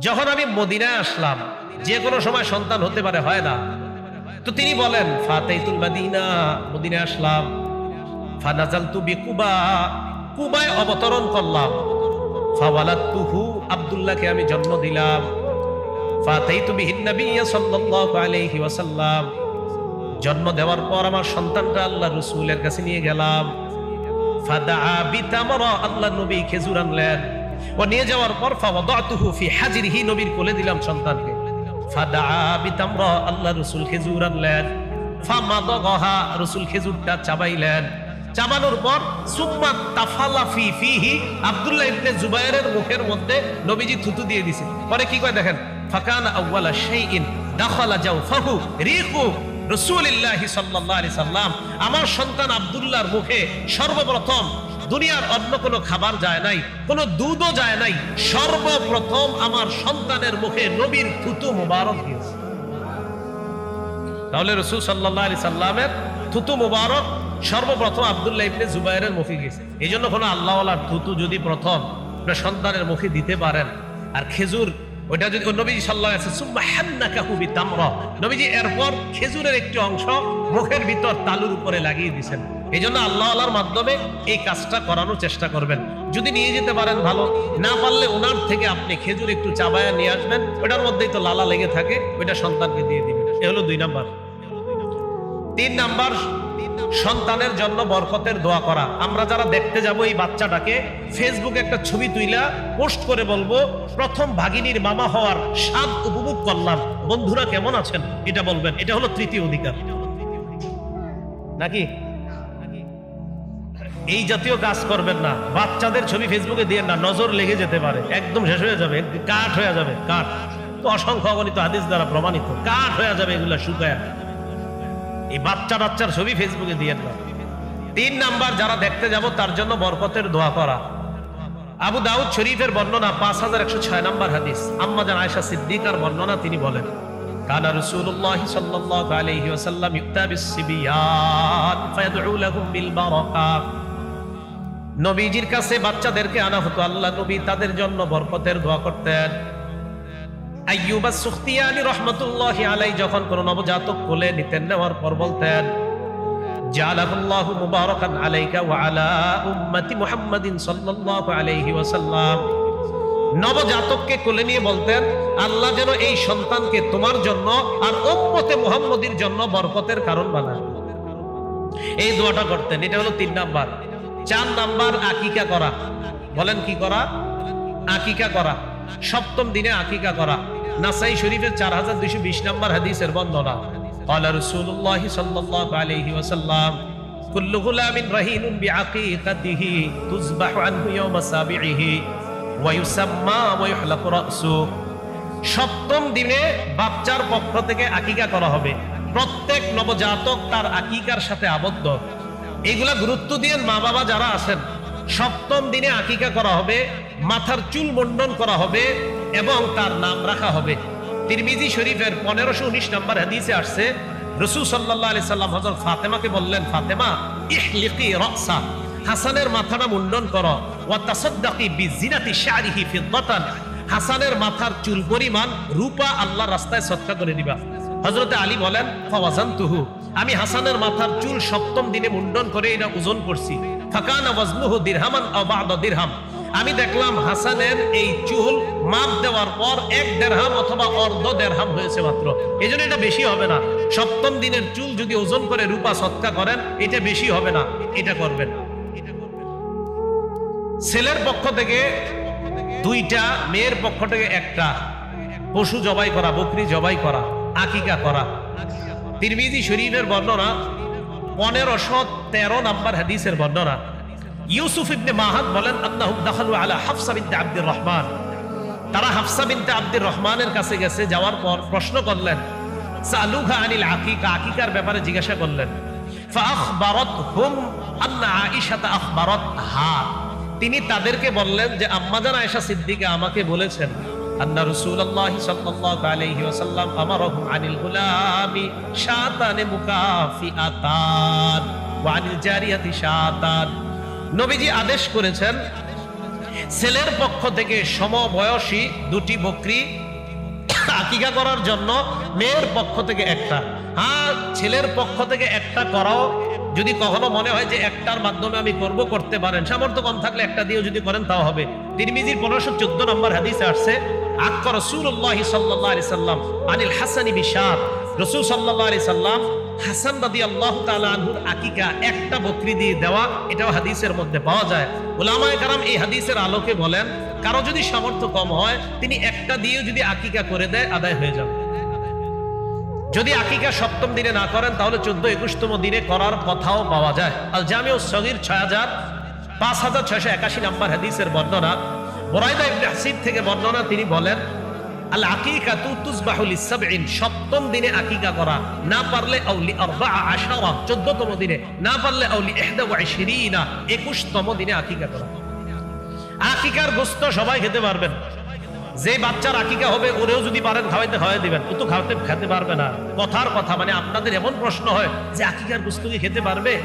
যখন আমি মদিনায় আসলাম, যে কোনো সময় সন্তান হতে পারে, হয় না। তো তিনি বলেন, ফাতাইতুল মাদিনা, মদিনায় আসলাম। ফানাজালতু বিকুবা, কুবায় অবতরণ করলাম। ফাওয়ালাতুহু আব্দুল্লাহকে আমি জন্ম দিলাম। ফাতাইতু বিহিন সাল্লাল্লাহু আলাইহি ওয়াসাল্লাম। জন্ম দেওয়ার পর আমার সন্তানটা আল্লাহ রসুলের কাছে নিয়ে গেলাম। ফাদা বিতামরা আল্লাহ নবী খেজুর আনলেন। ও নিয়ে যাওয়ার পর ফাওয়াদাতুহু ফি হাজিরিহি নবীর কোলে দিলাম সন্তানকে। ফাদা বিতামরা আল্লাহ রসুল খেজুর আনলেন। ফামাদাগাহা রসুল খেজুরটা চাবাইলেন। চাবানোর পর সুম্মা তাফালা ফি ফিহি আব্দুল্লাহ ইবনে জুবাইরের মুখের মধ্যে নবীজি থুতু দিয়ে দিছে। পরে কি কয় দেখেন? ফাকান আউয়ালা শাইইন দাখালা জাওফাহু রিহু রসুলিল্লাহি সাল্লাল্লাহু আলাইহি সাল্লাম। আমার সন্তান আব্দুল্লাহর মুখে সর্বপ্রথম দুনিয়ার অন্য কোনো খাবার যায় নাই, কোনো দুধও যায় নাই। সর্বপ্রথম আমার সন্তানের মুখে নবীর থুতু মুবারক দিয়েছে। তাহলে রসুল সাল্লাহ আলি সাল্লামের থুতু মুবারক সর্বপ্রথম আবদুল্লাহ ইবনে জুবাইরের মুখে গেছে এই জন্য কোনো আল্লাহওয়ালার থুতু যদি প্রথম সন্তানের মুখে দিতে পারেন, আর খেজুর ওইটা যদি নবীজি সাল্লাহ আছে সুম্মা হান্নাকাহু বিতামরা নবীজি এরপর খেজুরের একটি অংশ মুখের ভিতর তালুর উপরে লাগিয়ে দিয়েছেন। এই জন্য আল্লাহ আল্লাহর মাধ্যমে এই কাজটা করানোর চেষ্টা করবেন। যদি নিয়ে যেতে পারেন ভালো, না পারলে ওনার থেকে আপনি খেজুর একটু চাবায়া নিয়ে আসবেন। ওটার মধ্যেই তো লালা লেগে থাকে, ওইটা সন্তানকে দিয়ে দিবেন। এ হলো দুই নাম্বার। তিন নাম্বার সন্তানের জন্য বরকতের দোয়া করা। আমরা যারা দেখতে যাব এই বাচ্চাটাকে ফেসবুকে একটা ছবি তুইলা, পোস্ট করে বলব, প্রথম ভাগিনীর মামা হওয়ার স্বাদ উপভোগ করলাম। বন্ধুরা কেমন আছেন? এটা বলবেন। এটা হলো তৃতীয় অধিকার। নাকি? এই জাতীয় কাজ করবেন না। বাচ্চাদের ছবি ফেসবুকে দিয়ে না, নজর লেগে যেতে পারে। একদম শেষ হয়ে যাবে, কাঠ হয়ে যাবে, কাঠ। অসংখ্য অগণিত হাদিস দ্বারা প্রমাণিত। কাঠ হয়ে যাবে এগুলা শুকায়। এই বাচ্চা বাচ্চার ছবি ফেসবুকে দিয়ে না তিন নাম্বার, যারা দেখতে যাব, তার জন্য বরকতের দোয়া করা। আবু দাউদ শরীফের বর্ণনা পাঁচ হাজার একশো ছয় নম্বর হাদিস। আম্মা জান আয়সা সিদ্দিকার বর্ণনা তিনি বলেন, কানা রাসূলুল্লাহ সাল্লাল্লাহু আলাইহি ওয়াসাল্লাম ইউতা বিসসিবিয়ান ফায়াদউ লাহুম বিল বারাকাত নবীজির কাছে বাচ্চাদেরকে আনা হতো, আল্লাহ নবী তাদের জন্য বরকতের দোয়া করতেন। আইয়ুবা সুখতিয়ানি রহমতুল্লাহ আলাই যখন কোন নবজাতক কোলে নিতেন, নেওয়ার পর বলতেন, জালাহুল্লাহু মুবারাকান আলাইকা ওয়া আলা উম্মতি মুহাম্মাদিন সাল্লাল্লাহু আলাইহি ওয়াসাল্লাম। নবজাতককে কোলে নিয়ে বলতেন, আল্লাহ যেন এই সন্তানকে তোমার জন্য আর উম্মতে মুহাম্মদির জন্য বরকতের কারণ বানায়। এই দোয়াটা করতেন, এটা হলো তিন নাম্বার। চার নাম্বার, আকিকা করা। বলেন কি করা? আকিকা করা। সপ্তম দিনে আকিকা করা নাসাই শরীফের চার হাজার দুইশো বিশ নম্বর হাদিসের বর্ণনা قال رسول الله صلى الله عليه وسلم كل غلام رهين بعقيقته تذبح عنه يوم سابعه ويسمى ويحلق رأسه সপ্তম দিনে বাচ্চার পক্ষ থেকে আকিকা করা হবে প্রত্যেক নবজাতক তার আকিকার সাথে আবদ্ধ এগুলা গুরুত্ব দিয়ে মা বাবা যারা আছেন সপ্তম দিনে আকিকা করা হবে মাথার চুল মন্ডন করা হবে এবং তার নাম রাখা হবে। তিরমিজি শরীফের পনেরোশো উনিশ নম্বর হাদিসে আসছে, রসুল সাল্লাহ আলি সাল্লাম হজরত ফাতেমাকে বললেন, ফাতেমা, ইহলিকি রসা, হাসানের মাথাটা মুন্ডন করো, ওয়া তাসাদ্দাকি বিজিনাতি শারিহি ফিদ্দাতান, হাসানের মাথার চুল পরিমাণ রূপা আল্লাহ রাস্তায় সৎকা করে দিবা। হজরতে আলী বলেন ফওয়াজান তুহু আমি হাসানের মাথার চুল সপ্তম দিনে মুন্ডন করে এটা ওজন করছি। ফাকানা ওয়াজনুহু দিরহামান আও বা'দা দিরহাম। আমি দেখলাম হাসানের এই চুল মাপ দেওয়ার পর এক দেড়হাম অথবা অর্ধ দেড়হাম হয়েছে মাত্র। এই এটা বেশি হবে না। সপ্তম দিনের চুল যদি ওজন করে রূপা সৎকা করেন, এটা বেশি হবে না। এটা করবেন ছেলের পক্ষ থেকে দুইটা, মেয়ের পক্ষ থেকে একটা। পশু জবাই করা, বকরি জবাই করা, আকিকা করা। তিরমিজি শরীফের বর্ণনা পনেরোশো তেরো নাম্বার হাদিসের বর্ণনা। ইউসুফ ইবনে মাহাদ বলেন আন্নাহুম দাখালু আলা হাফসা বিনতে আব্দুর রহমান। তারা হাফসা বিনতে আব্দুর রহমানের কাছে গেছে, যাওয়ার পর প্রশ্ন করলেন সালুহা আনিল আকিকা? আকিকার ব্যাপারে জিজ্ঞাসা করলেন হুম আন্না আয়েশাতা আখবারত হা তিনি তাদেরকে বললেন যে আম্মাজান আয়েশা সিদ্দিকা আমাকে বলেছেন, আন্না রাসূলুল্লাহ সাল্লাল্লাহু আলাইহি ওয়াসাল্লাম আমারহুম আনিল গুলামি শাতানে মুকাফিআতান ওয়া আনিল জারিয়াতি শাতান। নবীজি আদেশ করেছেন, ছেলের পক্ষ থেকে সমবয়সী দুটি বকরি আকিকা করার জন্য মেয়ের পক্ষ থেকে একটা। হ্যাঁ ছেলের পক্ষ থেকে একটা করাও যদি কখনো মনে হয় যে একটার মাধ্যমে আমি করব, করতে পারেন। সামর্থ্য কম থাকলে একটা দিয়েও যদি করেন, তাও হবে। তিরমিজির পনেরোশো চোদ্দ নম্বর হাদিসে আসছে আক্কর রসুল্লাহ সাল্লাহ সাল্লাম আনিল হাসানি বিশাদ। রসুল সাল্লাহ সাল্লাম হাসান রাদি আল্লাহ আনহুর আকিকা একটা বকরি দিয়ে দেওয়া, এটাও হাদিসের মধ্যে পাওয়া যায়। ওলামায় কারাম এই হাদিসের আলোকে বলেন, কারও যদি সামর্থ্য কম হয়, তিনি একটা দিয়েও যদি আকিকা করে দেয়, আদায় হয়ে যাবে। যদি আকিকা সপ্তম দিনে না করেন, তাহলে চোদ্দ একুশতম দিনে করার কথাও পাওয়া যায়। আল জামিউ সগির ছয় হাজার পাঁচ হাজার ছয়শো একাশি নাম্বার হাদিসের বর্ণনা। বরাইদা ইবনে হাসিব থেকে বর্ণনা তিনি বলেন আল আকিকা তু সপ্তম দিনে আকিকা করা। না পারলে আউলি আরবা আশারা। চোদ্দতম দিনে। না পারলে আউলি ইশরিনা একুশতম দিনে আকিকা করা। আকিকার গোস্ত সবাই খেতে পারবেন। যে বাচ্চার আকিকা হবে, ওরেও যদি পারেন খাওয়াইতে, খাওয়াই দিবেন। ও তো খাওয়াতে খেতে পারবে না। কথার কথা মানে আপনাদের এমন প্রশ্ন হয় যে আকিকার গোস্ত কি খেতে পারবে?